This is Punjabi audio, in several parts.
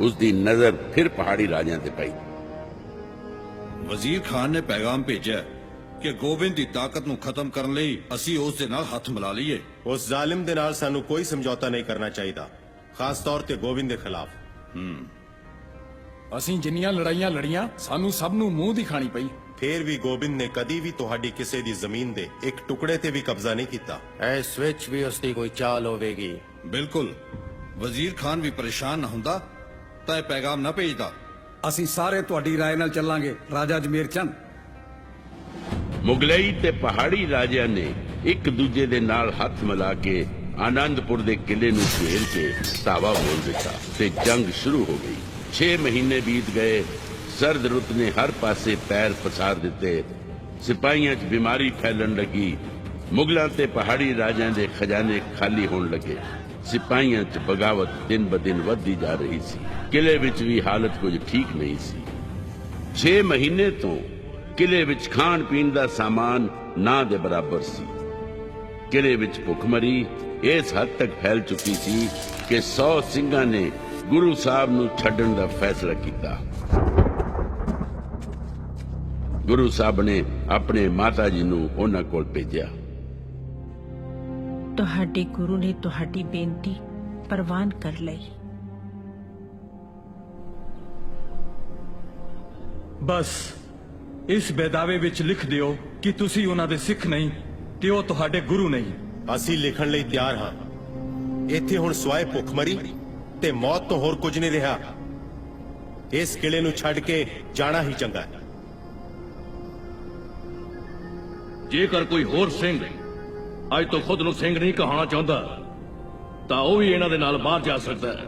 ਉਸ ਦੀ ਨਜ਼ਰ ਫਿਰ ਪਹਾੜੀ ਰਾਜਿਆਂ ਤੇ ਪਈ। ਵਜ਼ੀਰ ਖਾਨ ਨੇ ਪੈਗਾਮ ਭੇਜਿਆ ਕਿ ਗੋਬਿੰਦ ਦੀ ਤਾਕਤ ਨੂੰ ਖਤਮ ਕਰਨ ਲਈ ਅਸੀਂ ਉਸ ਦੇ ਨਾਲ ਹੱਥ ਮਿਲਾ ਲਈਏ। ਉਸ ਜ਼ਾਲਿਮ ਦੇ ਨਾਲ ਸਾਨੂੰ ਕੋਈ ਸਮਝੌਤਾ ਨਹੀਂ ਕਰਨਾ ਚਾਹੀਦਾ ਖਾਸ ਤੌਰ ਤੇ ਗੋਬਿੰਦ ਦੇ ਖਿਲਾਫ। ਅਸੀਂ ਜਿੰਨੀਆਂ ਲੜਾਈਆਂ ਲੜੀਆਂ ਸਾਨੂੰ ਸਭ ਨੂੰ ਮੂੰਹ ਦਿਖਾਣੀ ਪਈ। ਫੇਰ ਵੀ ਗੋਬਿੰਦ ਨੇ ਕਦੀ ਵੀ ਤੁਹਾਡੀ ਕਿਸੇ ਦੀ ਜ਼ਮੀਨ ਦੇ ਇੱਕ ਟੁਕੜੇ ਤੇ ਵੀ ਕਬਜ਼ਾ ਨਹੀਂ ਕੀਤਾ। ਇਸ ਵਿੱਚ ਵੀ ਉਸ ਦੀ ਕੋਈ ਚਾਲ ਹੋਵੇਗੀ। ਬਿਲਕੁਲ। ਵਜ਼ੀਰ ਖਾਨ ਵੀ ਪਰੇਸ਼ਾਨ ਨਾ ਹੁੰਦਾ ਤਾਂ ਇਹ ਪੈਗਾਮ ਨਾ ਭੇਜਦਾ ਅਸੀਂ ਸਾਰੇ ਤੁਹਾਡੀ رائے ਨਾਲ ਚੱਲਾਂਗੇ ਰਾਜਾ ਜਮੀਰ ਚੰਦ ਮੁਗਲਈ ਤੇ ਪਹਾੜੀ ਰਾਜਿਆਂ ਨੇ ਇੱਕ ਦੂਜੇ ਦੇ ਨਾਲ ਹੱਥ ਮਿਲਾ ਕੇ ਆਨੰਦਪੁਰ ਦੇ ਕਿਲੇ ਨੂੰ ਘੇਰ ਕੇ ਧਾਵਾ ਬੋਲ ਦਿੱਤਾ ਤੇ ਜੰਗ ਸ਼ੁਰੂ ਹੋ ਗਈ 6 ਮਹੀਨੇ ਬੀਤ ਗਏ ਸਰਦ ਰੁੱਤ ਨੇ ਹਰ ਪਾਸੇ ਪੈਰ ਪਸਾਰ ਦਿੱਤੇ ਸਿਪਾਹੀਆਂ 'ਚ ਬਿਮਾਰੀ ਫੈਲਣ ਲੱਗੀ ਮੁਗਲਾਂ ਤੇ ਪਹਾੜੀ ਰਾਜਿਆਂ ਦੇ ਖਜ਼ਾਨੇ ਖਾਲੀ ਹੋਣ ਲੱਗੇ ਸਿਪਾਹੀਆਂ 'ਚ ਬਗਾਵਤ ਦਿਨ ਬਦਿਨ ਵੱਧਦੀ ਜਾ ਰਹੀ ਸੀ। ਕਿਲੇ ਵਿੱਚ ਵੀ ਹਾਲਤ ਕੁਝ ਠੀਕ ਨਹੀਂ ਸੀ। 6 ਮਹੀਨੇ ਤੋਂ ਕਿਲੇ ਵਿੱਚ ਖਾਣ ਪੀਣ ਦਾ ਸਾਮਾਨ ਨਾ ਦੇ ਬਰਾਬਰ ਸੀ। ਕਿਲੇ ਵਿੱਚ ਭੁੱਖਮਰੀ ਇਸ ਹੱਦ ਤੱਕ ਫੈਲ ਚੁੱਕੀ ਸੀ ਕਿ 100 ਸਿੰਘਾਂ ਨੇ ਗੁਰੂ ਸਾਹਿਬ ਨੂੰ ਛੱਡਣ ਦਾ ਫੈਸਲਾ ਕੀਤਾ। ਗੁਰੂ ਸਾਹਿਬ ਨੇ ਆਪਣੇ ਮਾਤਾ ਜੀ ਨੂੰ ਉਹਨਾਂ ਕੋਲ ਭੇਜਿਆ। ਤੁਹਾਡੇ ਗੁਰੂ ਨੇ ਤੁਹਾਡੀ ਬੇਨਤੀ ਪ੍ਰਵਾਨ ਕਰ ਲਈ। ਬਸ ਇਸ ਬੇਦਾਵੇ ਵਿੱਚ ਲਿਖ ਦਿਓ ਕਿ ਤੁਸੀਂ ਉਹਨਾਂ ਦੇ ਸਿੱਖ ਨਹੀਂ ਤੇ ਉਹ ਤੁਹਾਡੇ ਗੁਰੂ ਨਹੀਂ। ਅਸੀਂ ਲਿਖਣ ਲਈ ਤਿਆਰ ਹਾਂ। ਇੱਥੇ ਹੁਣ ਸਵਾਏ ਭੁੱਖਮਰੀ ਤੇ ਮੌਤ ਤੋਂ ਹੋਰ ਕੁਝ ਨਹੀਂ ਰਿਹਾ। ਇਸ ਕਿਲੇ ਨੂੰ ਛੱਡ ਕੇ ਜਾਣਾ ਹੀ ਚੰਗਾ ਹੈ। ਜੇਕਰ ਕੋਈ ਹੋਰ ਸਿੰਘ ਅੱਜ ਤੋਂ ਖੁਦ ਨੂੰ ਸਿੰਘ ਨਹੀਂ ਕਹਾਉਣਾ ਚਾਹੁੰਦਾ, ਤਾਂ ਉਹ ਵੀ ਇਹਨਾਂ ਦੇ ਨਾਲ ਬਾਹਰ ਜਾ ਸਕਦਾ ਹੈ।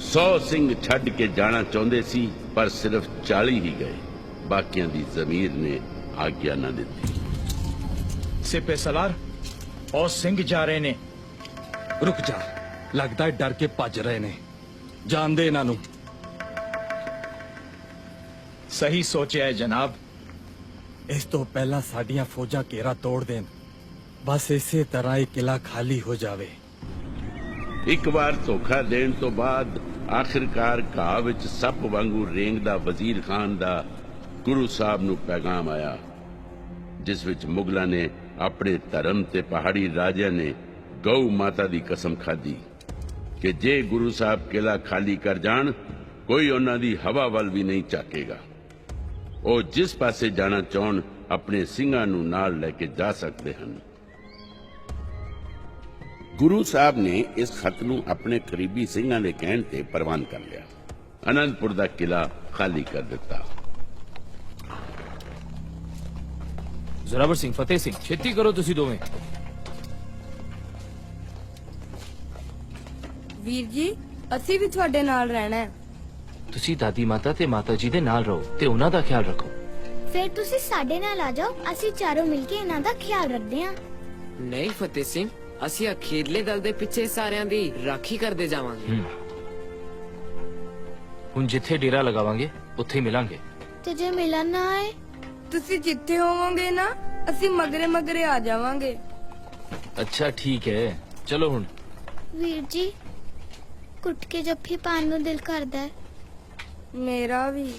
ਸੌ ਸਿੰਘ ਛੱਡ ਕੇ ਜਾਣਾ ਚਾਹੁੰਦੇ ਸੀ, ਪਰ ਸਿਰਫ 40 ਹੀ ਗਏ। ਬਾਕੀਆਂ ਦੀ ਜ਼ਮੀਰ ਨੇ ਆਗਿਆ ਨਾ ਦਿੱਤੀ। ਸਿਪੇ ਸਲਾਰ, ਉਹ ਸਿੰਘ ਜਾ ਰਹੇ ਨੇ। ਰੁਕ ਜਾ, ਲੱਗਦਾ ਹੈ ਡਰ ਕੇ ਭੱਜ ਰਹੇ ਨੇ। ਜਾਣਦੇ ਇਹਨਾਂ ਨੂੰ। ਸਹੀ ਸੋਚਿਆ ਹੈ ਜਨਾਬ। ਇਸ ਤੋਂ ਪਹਿਲਾਂ ਸਾਡੀਆਂ ਫੌਜਾਂ ਘੇਰਾ ਤੋੜ ਦੇਣ। ਬਸ ਇਸੇ ਤਰ੍ਹਾਂ ਇਹ ਕਿਲਾ ਖਾਲੀ ਹੋ ਜਾਵੇ। ਇੱਕ ਵਾਰ ਧੋਖਾ ਦੇਣ ਤੋਂ ਬਾਅਦ ਆਖਿਰਕਾਰ ਘਾਹ ਵਿੱਚ ਸੱਪ ਵਾਂਗੂ ਰੇਂਗਦਾ ਵਜ਼ੀਰ ਖਾਨ ਦਾ ਗੁਰੂ ਸਾਹਿਬ ਨੂੰ ਪੈਗਾਮ ਆਇਆ, ਜਿਸ ਵਿੱਚ ਮੁਗਲਾਂ ਨੇ ਆਪਣੇ ਧਰਮ ਤੇ ਪਹਾੜੀ ਰਾਜਿਆਂ ਨੇ ਗਊ ਮਾਤਾ ਦੀ ਕਸਮ ਖਾਧੀ ਕਿ ਜੇ ਗੁਰੂ ਸਾਹਿਬ ਕਿਲਾ ਖਾਲੀ ਕਰ ਜਾਣ, ਕੋਈ ਉਹਨਾਂ ਦੀ ਹਵਾ ਵੱਲ ਵੀ ਨਹੀਂ ਝਾਕੇਗਾ। ਉਹ ਜਿਸ ਪਾਸੇ ਜਾਣਾ ਚਾਹਣ, ਆਪਣੇ ਸਿੰਘਾਂ ਨੂੰ ਨਾਲ ਲੈ ਕੇ ਜਾ ਸਕਦੇ ਹਨ। ਗੁਰੂ ਸਾਹਿਬ ਨੇ ਇਸ ਖਤ ਨੂੰ ਆਪਣੇ ਕਰੀਬੀ ਸਿੰਘਾਂ ਦੇ ਕਹਿਣ ਤੇ ਪ੍ਰਵਾਨ ਕਰ ਲਿਆ। ਅਨੰਦਪੁਰ ਦਾ ਕਿਲਾ ਖਾਲੀ ਕਰ ਦਿੱਤਾ। ਜ਼ੋਰਾਵਰ ਸਿੰਘ ਫਤਿਹ ਸਿੰਘ ਛੇਤੀ ਕਰੋ ਤੁਸੀਂ ਦੋਵੇਂ। ਵੀਰ ਜੀ ਅਸੀਂ ਵੀ ਤੁਹਾਡੇ ਨਾਲ ਰਹਿਣਾ ਹੈ। ਤੁਸੀਂ ਦਾਦੀ ਮਾਤਾ ਤੇ ਮਾਤਾ ਜੀ ਦੇ ਨਾਲ ਰਹੋ ਤੇ ਉਹਨਾਂ ਦਾ ਖਿਆਲ ਰੱਖੋ। ਫਿਰ ਤੁਸੀਂ ਸਾਡੇ ਨਾਲ ਆ ਜਾਓ ਅਸੀਂ ਚਾਰੋਂ ਮਿਲ ਕੇ ਇਹਨਾਂ ਦਾ ਖਿਆਲ ਰੱਖਦੇ ਹਾਂ। ਨਹੀਂ ਫਤਿਹ ਸਿੰਘ ਅਸੀਂ ਅਖੀਰਲੇ ਦਲ ਦੇ ਪਿੱਛੇ ਸਾਰਿਆਂ ਦੀ ਰਾਖੀ ਕਰਦੇ ਜਾਵਾਂਗੇ। ਹੁਣ ਜਿੱਥੇ ਡੇਰਾ ਲਗਾਵਾਂਗੇ ਉੱਥੇ ਹੀ ਮਿਲਾਂਗੇ। ਤੇ ਜੇ ਮਿਲਣ ਨਾ ਆਏ? ਤੁਸੀਂ ਜਿੱਥੇ ਹੋਵੋਗੇ ਨਾ ਅਸੀਂ ਮਗਰੇ ਮਗਰੇ ਆ ਜਾਵਾਂਗੇ। ਅੱਛਾ ਠੀਕ ਹੈ। ਚਲੋ ਹੁਣ। ਵੀਰ ਜੀ ਕੁੱਟ ਕੇ ਜੱਫੀ ਪਾਣ ਨੂੰ ਦਿਲ ਕਰਦਾ ਹੈ। ਮੇਰਾ ਵੀ।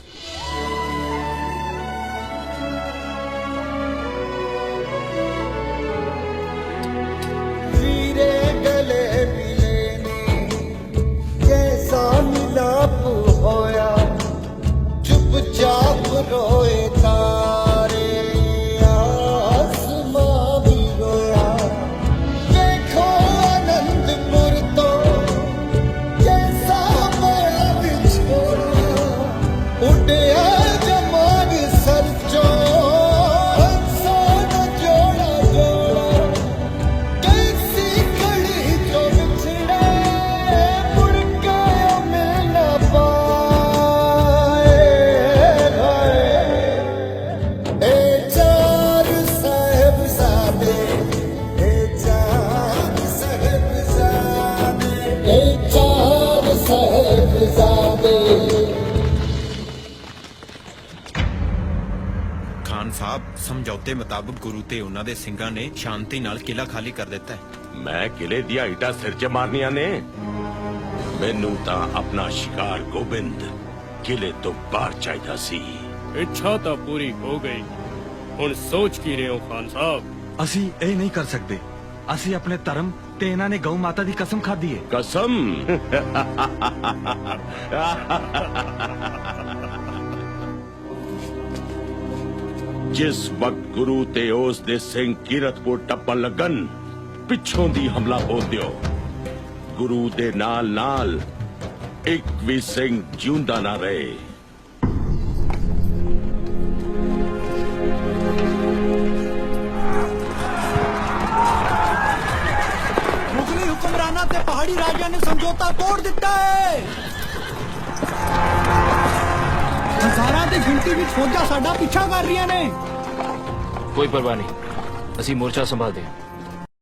ਚਾਰ ਖਾਨ ਸਾਹਿਬ ਸਮਝੌਤੇ ਮੁਤਾਬਕ ਗੁਰੂ ਤੇ ਉਹਨਾਂ ਦੇ ਸਿੰਘਾਂ ਨੇ ਸ਼ਾਂਤੀ ਨਾਲ ਕਿਲਾ ਖਾਲੀ ਕਰ ਦਿੱਤਾ ਹੈ। ਮੈਂ ਕਿਲੇ ਦੀਆਂ ਇੱਟਾਂ ਸਿਰ 'ਚ ਮਾਰਨੀਆਂ ਨੇ। ਮੈਨੂੰ ਤਾਂ ਆਪਣਾ ਸ਼ਿਕਾਰ ਗੋਬਿੰਦ ਕਿਲੇ ਤੋਂ ਬਾਹਰ ਚਾਹੀਦਾ ਸੀ। ਇੱਛਾ ਤਾਂ ਪੂਰੀ ਹੋ ਗਈ। ਹੁਣ ਸੋਚ ਕੀ ਰਹੇ ਹੋ ਖਾਨ ਸਾਹਿਬ? ਅਸੀਂ ਇਹ ਨਹੀਂ ਕਰ ਸਕਦੇ। ਅਸੀਂ ਆਪਣੇ ਧਰਮ ਤੇ ਇਹਨਾਂ ਨੇ ਗਊ ਮਾਤਾ ਦੀ ਕਸਮ ਖਾਧੀ ਹੈ ਕਸਮ? ਜਿਸ ਵਕਤ ਗੁਰੂ ਤੇ ਉਸ ਦੇ ਸਿੰਘ ਕੀਰਤਪੁਰ ਟੱਪਣ ਲੱਗਣ, ਪਿੱਛੋਂ ਦੀ ਹਮਲਾ ਹੋ ਦਿਓ। ਗੁਰੂ ਦੇ ਨਾਲ ਨਾਲ ਇੱਕ ਵੀ ਸਿੰਘ ਜਿਉਂਦਾ ਨਾ ਰਹੇ। ਪਹਾੜੀ ਰਾਜਿਆਂ ਨੇ ਸਮਝੌਤਾ ਤੋੜ ਦਿੱਤਾ ਹੈ। ਹਜ਼ਾਰਾਂ ਦੀ ਗਿਣਤੀ ਵਿੱਚ ਫੌਜਾਂ ਸਾਡਾ ਪਿੱਛਾ ਕਰ ਰਹੀਆਂ ਨੇ। ਕੋਈ ਪਰਵਾਹ ਨਹੀਂ। ਅਸੀਂ ਮੋਰਚਾ ਸੰਭਾਲਦੇ ਹਾਂ।